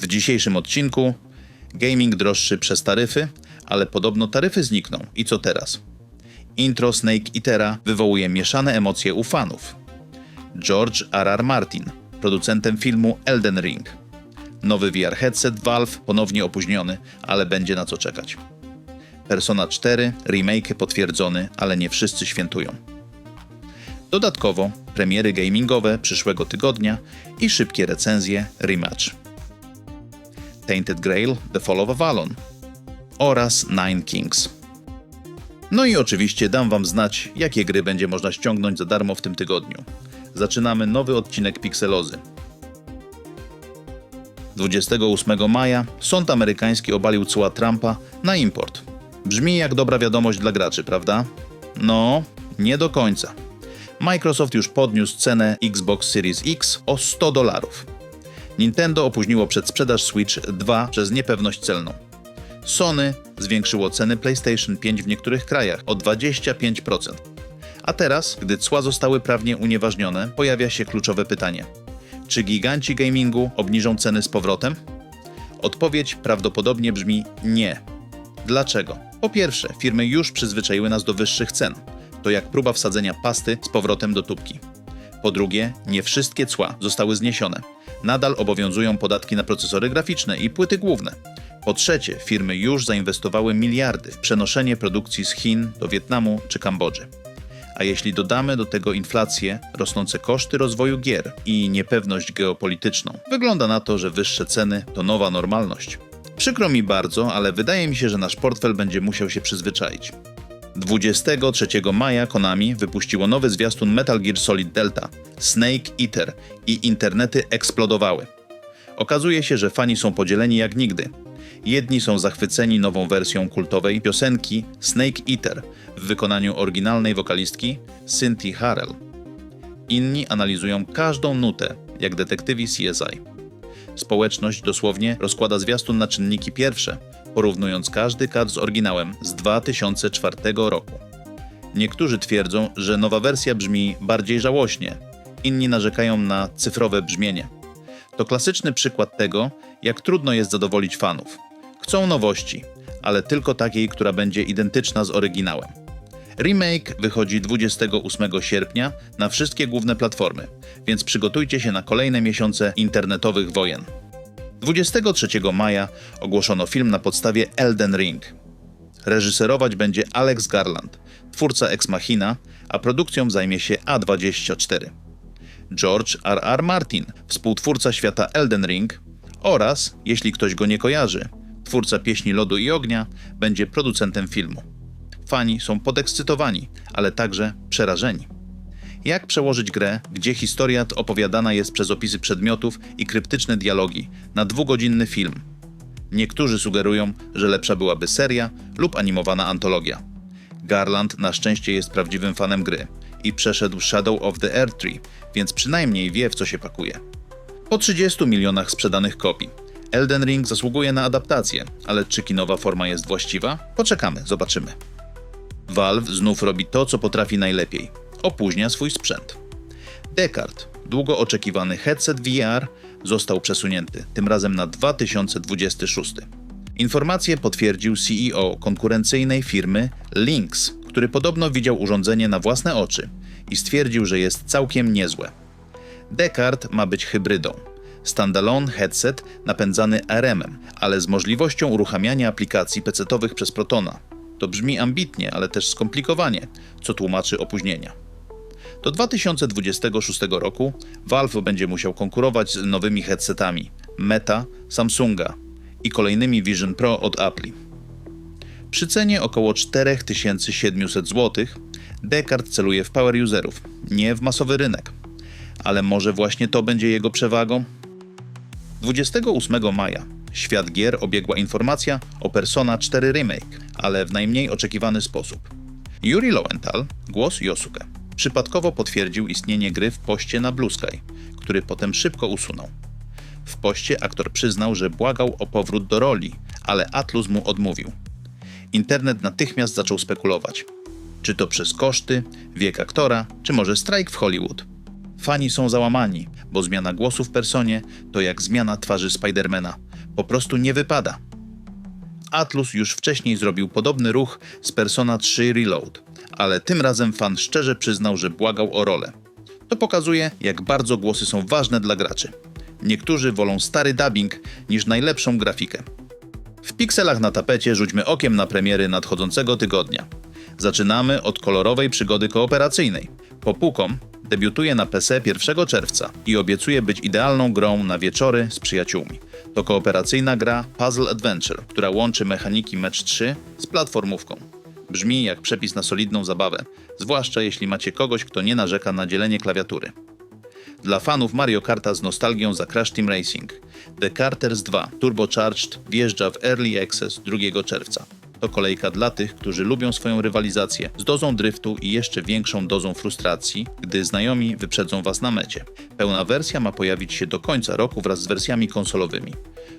W dzisiejszym odcinku gaming droższy przez taryfy, ale podobno taryfy znikną. I co teraz? Intro Snake Eatera wywołuje mieszane emocje u fanów. George R.R. Martin, producentem filmu Elden Ring. Nowy VR headset Valve ponownie opóźniony, ale będzie na co czekać. Persona 4, remake potwierdzony, ale nie wszyscy świętują. Dodatkowo premiery gamingowe przyszłego tygodnia i szybkie recenzje Rematch. Tainted Grail The Fall of Avalon oraz Nine Kings. No i oczywiście dam Wam znać, jakie gry będzie można ściągnąć za darmo w tym tygodniu. Zaczynamy nowy odcinek Pixelozy. 28 maja sąd amerykański obalił cła Trumpa na import. Brzmi jak dobra wiadomość dla graczy, prawda? No, nie do końca. Microsoft już podniósł cenę Xbox Series X o 100 dolarów. Nintendo opóźniło przedsprzedaż Switch 2 przez niepewność celną. Sony zwiększyło ceny PlayStation 5 w niektórych krajach o 25%. A teraz, gdy cła zostały prawnie unieważnione, pojawia się kluczowe pytanie: czy giganci gamingu obniżą ceny z powrotem? Odpowiedź prawdopodobnie brzmi nie. Dlaczego? Po pierwsze, firmy już przyzwyczaiły nas do wyższych cen. To jak próba wsadzenia pasty z powrotem do tubki. Po drugie, nie wszystkie cła zostały zniesione. Nadal obowiązują podatki na procesory graficzne i płyty główne. Po trzecie, firmy już zainwestowały miliardy w przenoszenie produkcji z Chin do Wietnamu czy Kambodży. A jeśli dodamy do tego inflację, rosnące koszty rozwoju gier i niepewność geopolityczną, wygląda na to, że wyższe ceny to nowa normalność. Przykro mi bardzo, ale wydaje mi się, że nasz portfel będzie musiał się przyzwyczaić. 23 maja Konami wypuściło nowy zwiastun Metal Gear Solid Delta, Snake Eater i internety eksplodowały. Okazuje się, że fani są podzieleni jak nigdy. Jedni są zachwyceni nową wersją kultowej piosenki Snake Eater w wykonaniu oryginalnej wokalistki Cynthia Harrell. Inni analizują każdą nutę, jak detektywi CSI. Społeczność dosłownie rozkłada zwiastun na czynniki pierwsze, porównując każdy kadr z oryginałem z 2004 roku. Niektórzy twierdzą, że nowa wersja brzmi bardziej żałośnie, inni narzekają na cyfrowe brzmienie. To klasyczny przykład tego, jak trudno jest zadowolić fanów. Chcą nowości, ale tylko takiej, która będzie identyczna z oryginałem. Remake wychodzi 28 sierpnia na wszystkie główne platformy, więc przygotujcie się na kolejne miesiące internetowych wojen. 23 maja ogłoszono film na podstawie Elden Ring. Reżyserować będzie Alex Garland, twórca Ex Machina, a produkcją zajmie się A24. George R.R. Martin, współtwórca świata Elden Ring oraz, jeśli ktoś go nie kojarzy, twórca pieśni Lodu i Ognia, będzie producentem filmu. Fani są podekscytowani, ale także przerażeni. Jak przełożyć grę, gdzie historia opowiadana jest przez opisy przedmiotów i kryptyczne dialogi, na dwugodzinny film? Niektórzy sugerują, że lepsza byłaby seria lub animowana antologia. Garland na szczęście jest prawdziwym fanem gry i przeszedł Shadow of the Earth Tree, więc przynajmniej wie w co się pakuje. Po 30 milionach sprzedanych kopii, Elden Ring zasługuje na adaptację, ale czy kinowa forma jest właściwa? Poczekamy, zobaczymy. Valve znów robi to, co potrafi najlepiej. Opóźnia swój sprzęt. Descartes, długo oczekiwany headset VR, został przesunięty, tym razem na 2026. Informację potwierdził CEO konkurencyjnej firmy Lynx, który podobno widział urządzenie na własne oczy i stwierdził, że jest całkiem niezłe. Descartes ma być hybrydą. Standalone headset napędzany RM-em, ale z możliwością uruchamiania aplikacji PC-owych przez Protona. To brzmi ambitnie, ale też skomplikowanie, co tłumaczy opóźnienia. Do 2026 roku Valve będzie musiał konkurować z nowymi headsetami Meta, Samsunga i kolejnymi Vision Pro od Apple. Przy cenie około 4700 zł Descartes celuje w power userów, nie w masowy rynek. Ale może właśnie to będzie jego przewagą? 28 maja świat gier obiegła informacja o Persona 4 Remake, ale w najmniej oczekiwany sposób. Yuri Lowenthal, głos Yosuke, przypadkowo potwierdził istnienie gry w poście na Blue Sky, który potem szybko usunął. W poście aktor przyznał, że błagał o powrót do roli, ale Atlus mu odmówił. Internet natychmiast zaczął spekulować. Czy to przez koszty, wiek aktora, czy może strajk w Hollywood? Fani są załamani, bo zmiana głosu w personie to jak zmiana twarzy Spidermana. Po prostu nie wypada. Atlus już wcześniej zrobił podobny ruch z Persona 3 Reload, ale tym razem fan szczerze przyznał, że błagał o rolę. To pokazuje, jak bardzo głosy są ważne dla graczy. Niektórzy wolą stary dubbing niż najlepszą grafikę. W pikselach na tapecie rzućmy okiem na premiery nadchodzącego tygodnia. Zaczynamy od kolorowej przygody kooperacyjnej. Popukom debiutuje na PC 1 czerwca i obiecuje być idealną grą na wieczory z przyjaciółmi. To kooperacyjna gra Puzzle Adventure, która łączy mechaniki Match 3 z platformówką. Brzmi jak przepis na solidną zabawę, zwłaszcza jeśli macie kogoś, kto nie narzeka na dzielenie klawiatury. Dla fanów Mario Karta z nostalgią za Crash Team Racing, The Carters 2 Turbocharged wjeżdża w Early Access 2 czerwca. To kolejka dla tych, którzy lubią swoją rywalizację z dozą driftu i jeszcze większą dozą frustracji, gdy znajomi wyprzedzą was na mecie. Pełna wersja ma pojawić się do końca roku wraz z wersjami konsolowymi.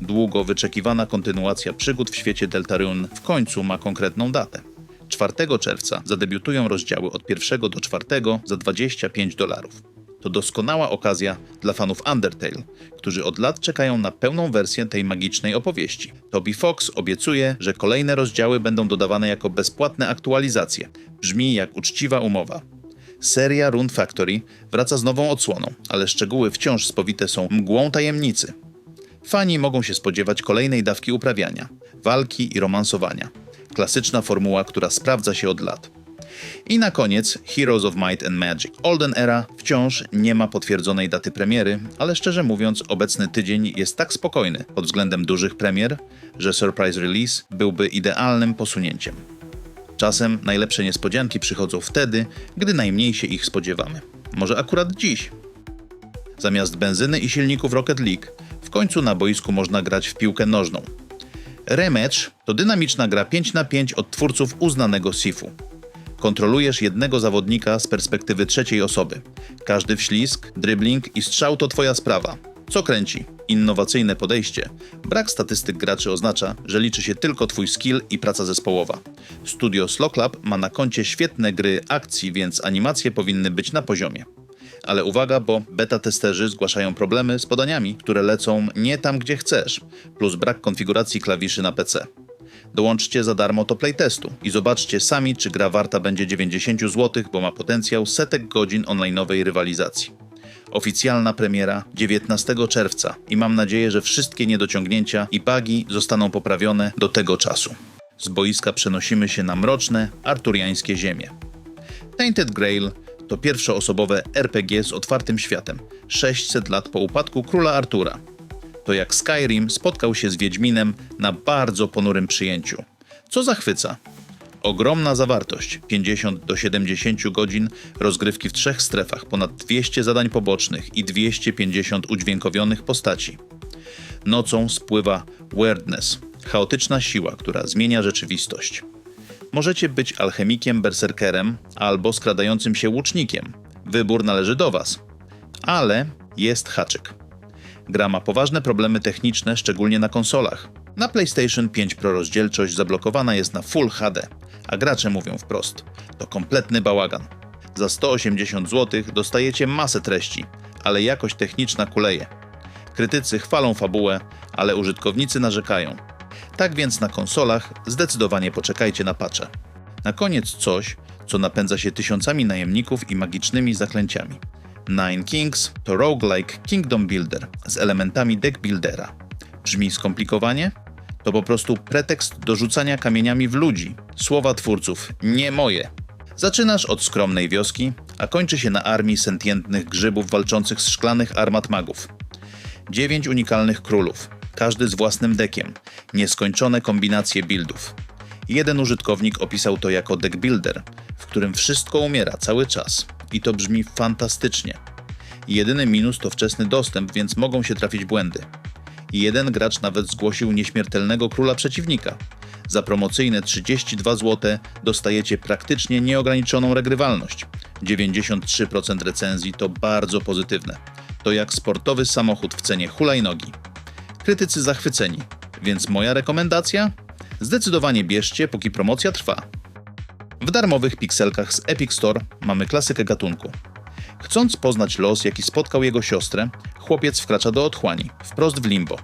Długo wyczekiwana kontynuacja przygód w świecie Deltarune w końcu ma konkretną datę. 4 czerwca zadebiutują rozdziały od 1 do 4 za 25 dolarów. To doskonała okazja dla fanów Undertale, którzy od lat czekają na pełną wersję tej magicznej opowieści. Toby Fox obiecuje, że kolejne rozdziały będą dodawane jako bezpłatne aktualizacje. Brzmi jak uczciwa umowa. Seria Rune Factory wraca z nową odsłoną, ale szczegóły wciąż spowite są mgłą tajemnicy. Fani mogą się spodziewać kolejnej dawki uprawiania, walki i romansowania. Klasyczna formuła, która sprawdza się od lat. I na koniec Heroes of Might and Magic. Olden Era wciąż nie ma potwierdzonej daty premiery, ale szczerze mówiąc obecny tydzień jest tak spokojny pod względem dużych premier, że surprise release byłby idealnym posunięciem. Czasem najlepsze niespodzianki przychodzą wtedy, gdy najmniej się ich spodziewamy. Może akurat dziś. Zamiast benzyny i silników Rocket League, w końcu na boisku można grać w piłkę nożną. Rematch to dynamiczna gra 5 na 5 od twórców uznanego Sifu. Kontrolujesz jednego zawodnika z perspektywy trzeciej osoby. Każdy wślizg, dribbling i strzał to twoja sprawa. Co kręci? Innowacyjne podejście. Brak statystyk graczy oznacza, że liczy się tylko twój skill i praca zespołowa. Studio Slow Club ma na koncie świetne gry akcji, więc animacje powinny być na poziomie. Ale uwaga, bo beta testerzy zgłaszają problemy z podaniami, które lecą nie tam, gdzie chcesz, plus brak konfiguracji klawiszy na PC. Dołączcie za darmo do playtestu i zobaczcie sami, czy gra warta będzie 90 zł, bo ma potencjał setek godzin online'owej rywalizacji. Oficjalna premiera 19 czerwca i mam nadzieję, że wszystkie niedociągnięcia i bugi zostaną poprawione do tego czasu. Z boiska przenosimy się na mroczne, arturiańskie ziemie. Tainted Grail to pierwszoosobowe RPG z otwartym światem, 600 lat po upadku króla Artura. To jak Skyrim spotkał się z Wiedźminem na bardzo ponurym przyjęciu. Co zachwyca? Ogromna zawartość 50 do 70 godzin rozgrywki w trzech strefach, ponad 200 zadań pobocznych i 250 udźwiękowionych postaci. Nocą spływa weirdness, chaotyczna siła, która zmienia rzeczywistość. Możecie być alchemikiem, berserkerem albo skradającym się łucznikiem. Wybór należy do Was. Ale jest haczyk. Gra ma poważne problemy techniczne, szczególnie na konsolach. Na PlayStation 5 Pro rozdzielczość zablokowana jest na Full HD, a gracze mówią wprost: to kompletny bałagan. Za 180 zł dostajecie masę treści, ale jakość techniczna kuleje. Krytycy chwalą fabułę, ale użytkownicy narzekają. Tak więc na konsolach zdecydowanie poczekajcie na patche. Na koniec coś, co napędza się tysiącami najemników i magicznymi zaklęciami. Nine Kings to roguelike Kingdom Builder z elementami deck buildera. Brzmi skomplikowanie? To po prostu pretekst do rzucania kamieniami w ludzi. Słowa twórców, nie moje. Zaczynasz od skromnej wioski, a kończy się na armii sentientnych grzybów walczących z szklanych armat magów. Dziewięć unikalnych królów, każdy z własnym dekiem, nieskończone kombinacje buildów. Jeden użytkownik opisał to jako deck builder, w którym wszystko umiera cały czas i to brzmi fantastycznie. Jedyny minus to wczesny dostęp, więc mogą się trafić błędy. Jeden gracz nawet zgłosił nieśmiertelnego króla przeciwnika. Za promocyjne 32 zł dostajecie praktycznie nieograniczoną regrywalność. 93% recenzji to bardzo pozytywne. To jak sportowy samochód w cenie hulajnogi. Krytycy zachwyceni, więc moja rekomendacja? Zdecydowanie bierzcie, póki promocja trwa. W darmowych pikselkach z Epic Store mamy klasykę gatunku. Chcąc poznać los, jaki spotkał jego siostrę, chłopiec wkracza do otchłani, wprost w limbo.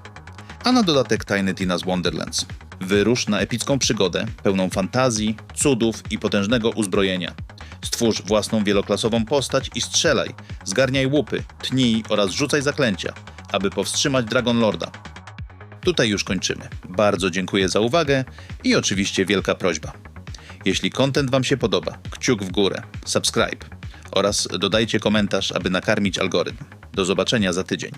a na dodatek Tiny Tina's Wonderlands. Wyrusz na epicką przygodę, pełną fantazji, cudów i potężnego uzbrojenia. Stwórz własną wieloklasową postać i strzelaj, zgarniaj łupy, tnij oraz rzucaj zaklęcia, aby powstrzymać Dragon Lorda. Tutaj już kończymy. Bardzo dziękuję za uwagę i oczywiście wielka prośba. Jeśli content Wam się podoba, kciuk w górę, subscribe oraz dodajcie komentarz, aby nakarmić algorytm. Do zobaczenia za tydzień.